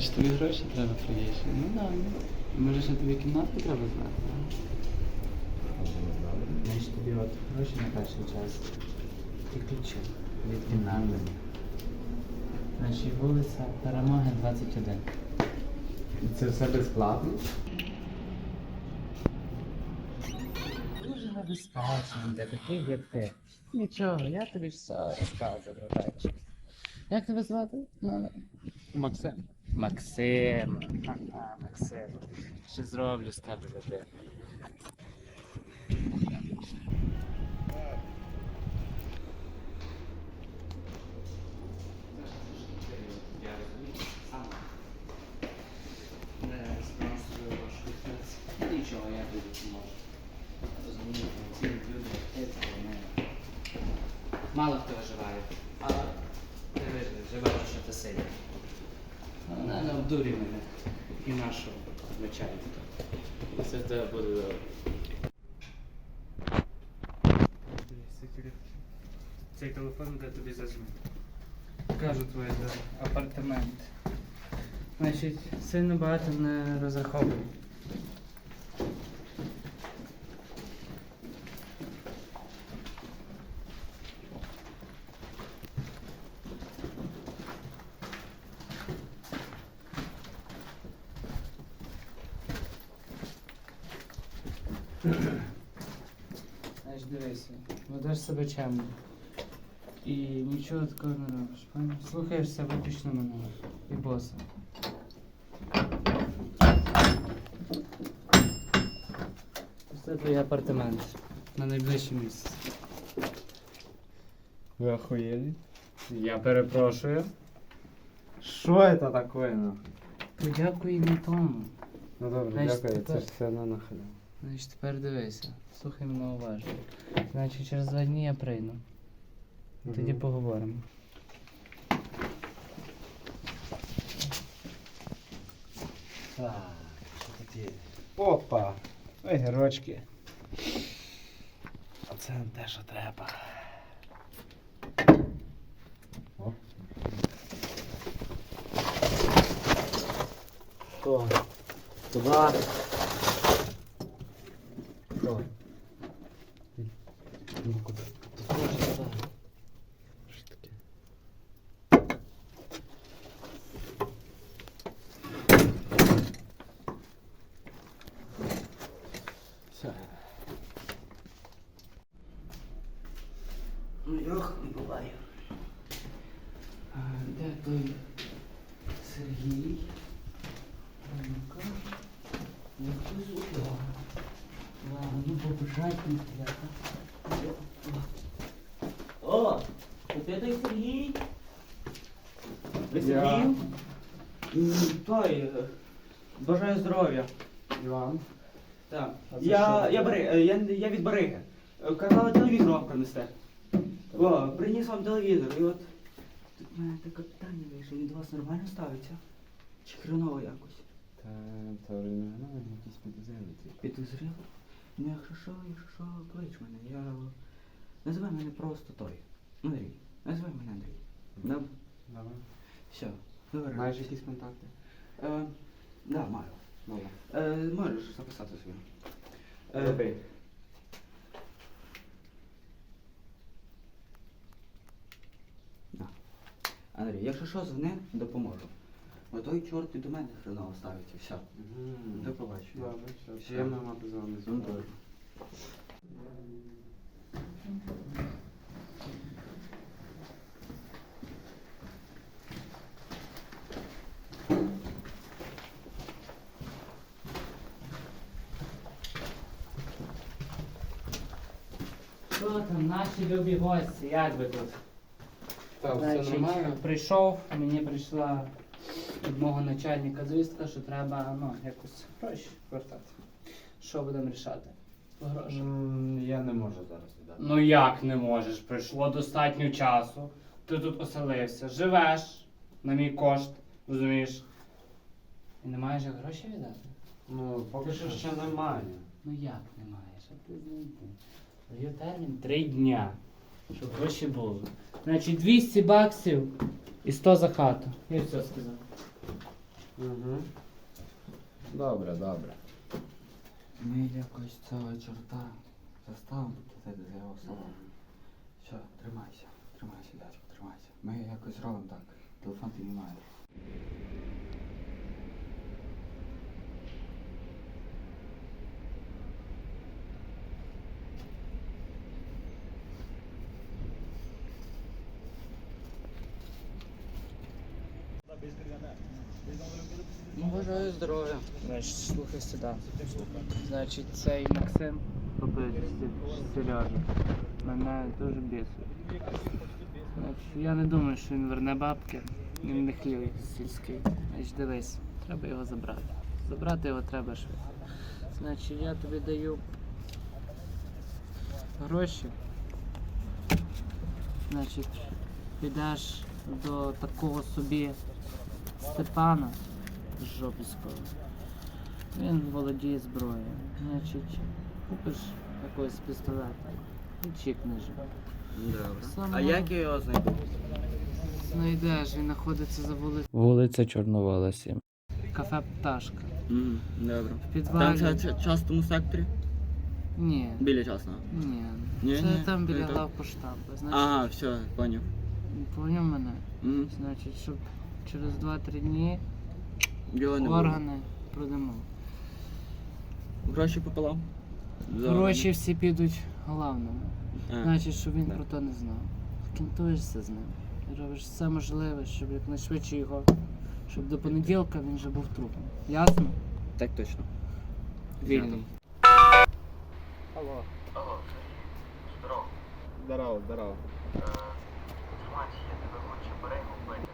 Значить, тобі гроші треба приїжджати. Ну да, ну. Може ще тобі кімнатку треба знати, да? Значить, тобі от гроші на перший час. І ключі від кімнати. Значить, вулиця Перемоги 21. І це все безплатно? Дуже небезпечно, де такий як ти. Нічого, я тобі все розкажу, братанчик. Як тебе звати? Ну, Максим. Максим. Ага, Максим. Що зроблю з тебе людину? Нічого, я тобі допоможу. Розумію, ці люди, як ти. Мало хто виживає, але ти виживеш, живеш, що ти сильний. Вона не обдурює мене і нашого начальника. Все в буде. Цей телефон де тобі зажме. Кажу твоє апартамент. Значить, сильно багато не розраховуй. Знаєш, дивися, ведеш себе чемно. І нічого такого не робиш. Слухаєшся виключно мене і боса. Це твій апартамент на найближчий місяць. Ви охуєли? Я перепрошую. Що це таке, ну? Подякуй мені тому. Ну добре, Значить, дякую, це тепер- ж все на халяву. Значить, тепер дивися. Слухай мене уважно. Значить, через два дні я прийду. Тоді Мгм. поговоримо. Так, що тут є? Опа! Огірочки. Оце те, що треба. О. Туди. Що? Ну куди? Тут може туди. Що таке? Все. Ну, йох, не буває. А, де той Сергій? Ну-ка. Ну, хтось удома. Ладно, ну побажайте мені О, то ти той Сергій? Ви Я. Сергій? М, Той, е, бажаю здоров'я. Іван. Так. А це Я, що? я, Бари, е, я, я від Бариги. Е, Казали телевізор вам принести. О, приніс вам телевізор. І от тут в мене таке питання вийшло. Він до вас нормально ставиться? Чи хреново якось? Та то ну, якісь підозрілі. Підозріло? Ну, якщо що, якщо що, клич мене. Я... Називай мене просто той. Андрій. Називай мене Андрій. Добре? Давай. Все. Добре. Маєш якісь контакти? Е, да, маю. Добре. Е, можеш записати собі. Е, Добре. да. Андрій, якщо що, дзвони, допоможу. Бо той чорт і до мене хреново ставить і все. До побачення. Добре, все. Все. Приємно мати з вами Ну, зв'язок. добре. Що там, наші любі гості, як би тут? Так, все Значить, нормально? прийшов, мені прийшла від мого начальника звістка, що треба ну, якось гроші вертати. Що будемо рішати? Гроші. М, Я не можу зараз віддати. Ну як не можеш? Прийшло достатньо часу. Ти тут оселився, живеш на мій кошт, розумієш? І не маєш як гроші віддати? Ну, поки що ще немає. Ну як не маєш? А ти знайди. Даю термін три дня, щоб гроші були. Значить 200 баксів і 100 за хату. Я все сказав. Угу. Добре, добре. Ми якось цього чорта заставимо за його салон. Що, тримайся, тримайся, дядько, тримайся. Ми якось робимо так. Телефон ти не маєш. Бажаю здоров'я. Значить, слухай сюди. Значить, цей Максим побитий Сережа. Мене дуже бісить. Я не думаю, що він верне бабки. Він не хлів сільський. Значить, дивись, треба його забрати. Забрати його треба швидко. Значить, я тобі даю гроші. Значить, підеш до такого собі Степана Жопівського. Він володіє зброєю. Значить, купиш якогось пістолета і чікнеш. Добре. Саме- А як я його знайду? Знайдеш, він знаходиться за вулицею. Вулиця Чорновола 7. Кафе Пташка. Мгм, Добре. В Там підвалі. це, це частному секторі? Ні. Біля частного. Ні. Ні, Це ні, там біля це так. главпоштампу. Значить, Ага, все, поняв. Поняв мене. Мгм. Значить, щоб через 2-3 дні не органи продамо. Гроші пополам? Гроші всі підуть головному. А, Значить, щоб він да. про то не знав. Кінтуєшся з ним. І робиш все можливе, щоб якнайшвидше його, щоб до понеділка він вже був трупом. Ясно? Так точно. Вільний. Алло. Здорово, здорово. Інформація, я тебе хочу берегу вбити.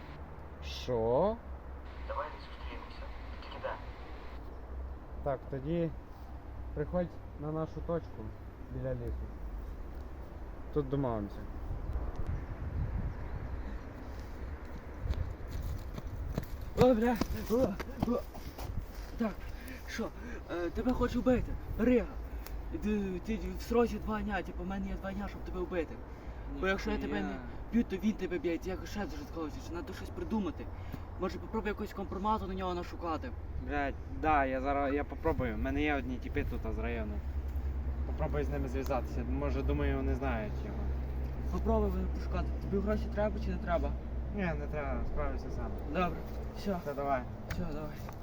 Що? Давай не зустрінемося. Тільки де? Так, тоді приходь на нашу точку біля лісу. Тут домовимося. О, бля. О, о. Так, що? Е, тебе хочу вбити. Берега. Ти, ти в сроці два дня, типу, в мене є два дня, щоб тебе вбити. Бо якщо я тебе не б'ю, то він тебе б'є, я ще дуже склався, що треба щось придумати. Може попробуй якогось компромату на нього нашукати. Блять, да, я зараз я попробую. У мене є одні тіпи тут з району. Попробую з ними зв'язатися. Може, думаю, вони знають його. Попробуй пошукати. Тобі гроші треба чи не треба? Ні, не треба, справлюся сам. Добре. Все, Все, давай. все, давай.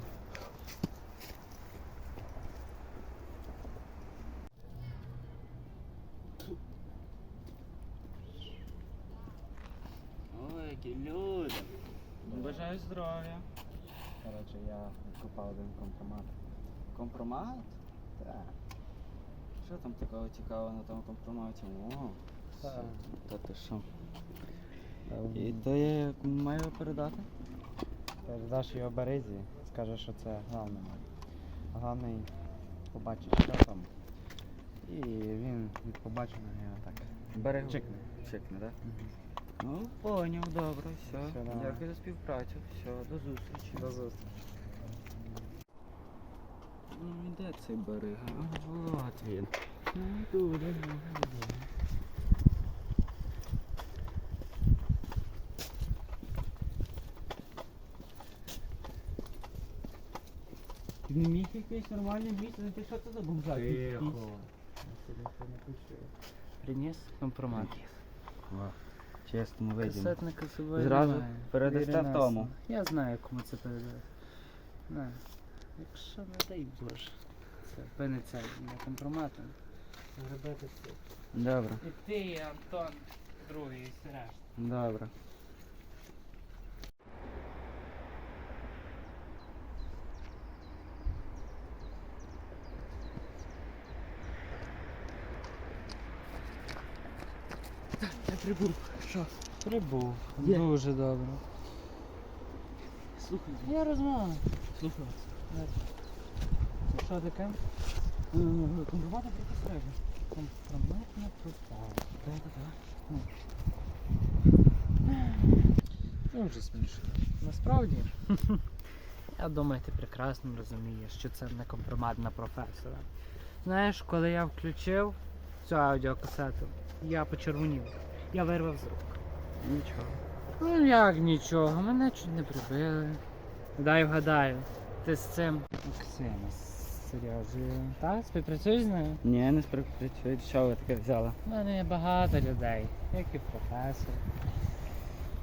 Які люди. Бажаю здоров'я. Коротше, я купав один компромат. Компромат? Так. Що там такого цікавого на тому компроматі? О, Так. та ти що? І то я маю передати? Передаш його Березі, скажеш, що це головне. Головний побачить, що там. І він від побаченого його так. Берегу. Чекне. Чекне, так? Ну, поняв, добре, все. Все, давай. Дякую за співпрацю. Все, до зустрічі. До зустрічі. Ну, де цей берега? А, от він. Ну, туди, ну, туди. Ти не міг якесь нормальне місце знайти, що це за бомжак? Приніс компромат. В чесному виді. Касетника собою Зразу немає. передасте Перенесли. тому. Я знаю, кому це передати. На. Якщо не дай Боже. Це пиниться на компроматом. Зробити все. Добре, І ти, і Антон, другий, і все решта. добре. Я прибув. Що? Прибув. Є. Дуже добре. Слухай, Я розмовляю. слухай. Що таке? Компромати прикострежу. Компромат не пропав. Так, так. Дуже смішно. Насправді, я думаю, ти прекрасно розумієш, що це не компромат на професора. Знаєш, коли я включив цю аудіокасету, я почервонів. Я вирвав з рук. Нічого. Ну як нічого, мене чуть не прибили. Дай вгадаю. Ти з цим. Максима, з Сережею. Так, співпрацюєш з нею? Ні, не співпрацюють. Що ви таке взяла? У мене є багато людей, як і професор.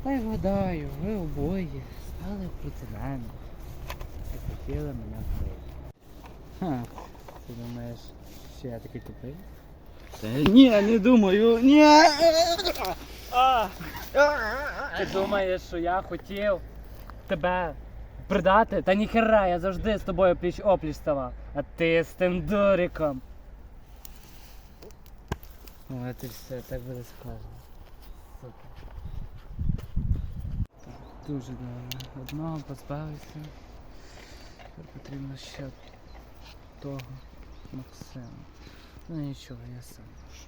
Дай вгадаю, ви обоє стали проти мене. І хотіли мене вбити. Ха. Ти думаєш, що я такий тупий? Та ні, не думаю. Ні. Ти думаєш, що я хотів тебе продати? Та ніхера, я завжди з тобою пліч опліч ставав. А ти з тим дуриком. Ну, а ти все, так буде сказано. Так, Дуже добре. Одного позбавився. Тепер потрібно ще того Максима. Ну нічого, я сам можу.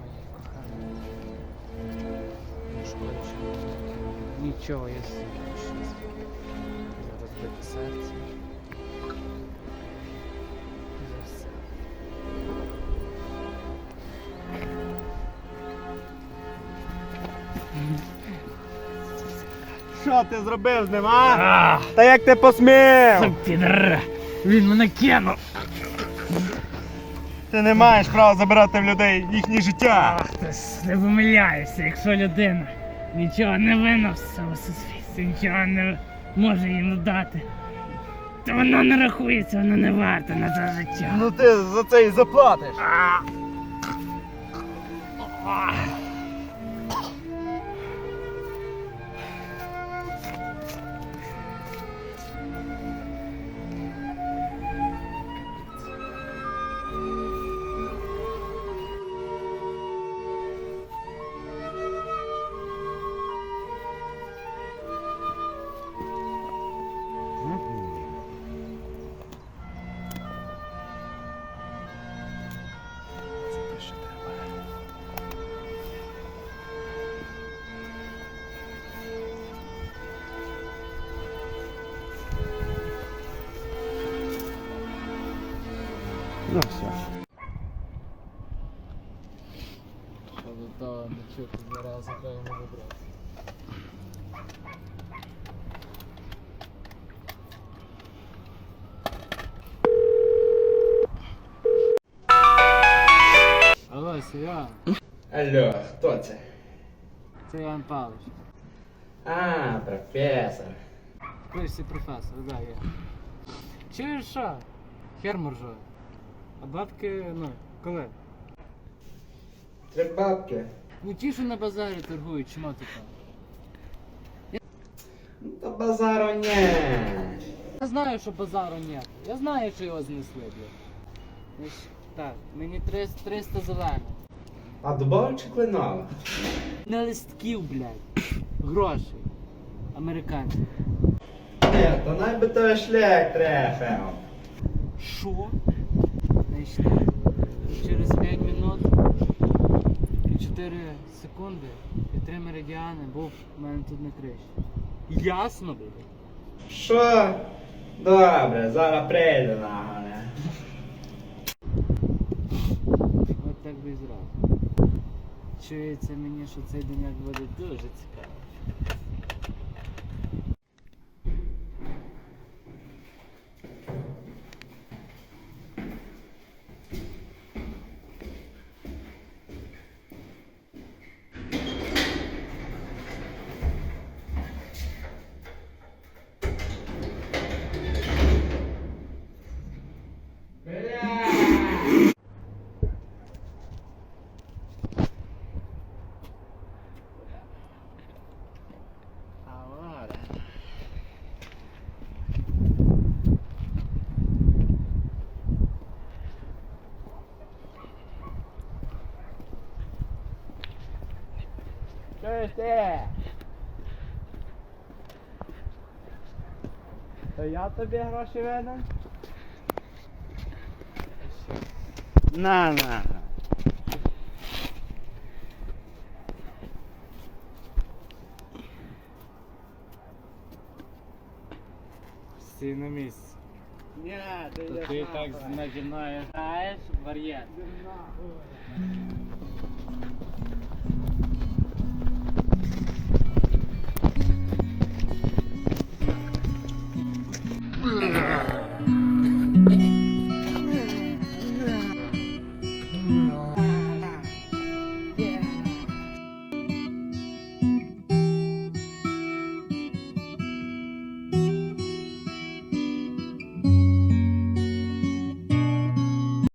Моїй коханий. Не шкодить. Нічого, я щось. Розбите серце. Що ти зробив з ним, а? Та як ти посмів? Підр! Він мене кинув! Ти не маєш права забирати в людей їхнє життя. Ах, ти ж не помиляєшся, якщо людина нічого не винна в цьому суспільстві, нічого не може їм дати. То воно не рахується, воно не варте на це життя. Ну ти за це і заплатиш. Ну все. Йому вибрати. Алло, Серега, Алло, хто це? це Іван Павлович. А, професор. Пишся професор, да, я. Чуєш що? Хер моржовий. А бабки, ну, коли? Три бабки. Ну ті, що на базарі торгують, чому ти там? Ну то базару ні. Я знаю, що базару нет. Я знаю, що його знесли, блядь. Ну, ж, Так, мені 300, 300 зелених. А дубова чи кленова? Не листків, блядь. Грошей. Американських. Ні, то най би той шлях трефив. Що? Значить, через 5 минут і 4 секунди і 3 меридіани був у мене тут на криші. Ясно, блядь? Що? Добре, зараз прийду на мене. От так би і зразу. Чується мені, що цей денек буде дуже цікавий. Чуєш ти? То я тобі гроші видам? На, на, на. стій на місці. Ні, ти То ти нахуй. так наді мною граєш, вар'єт.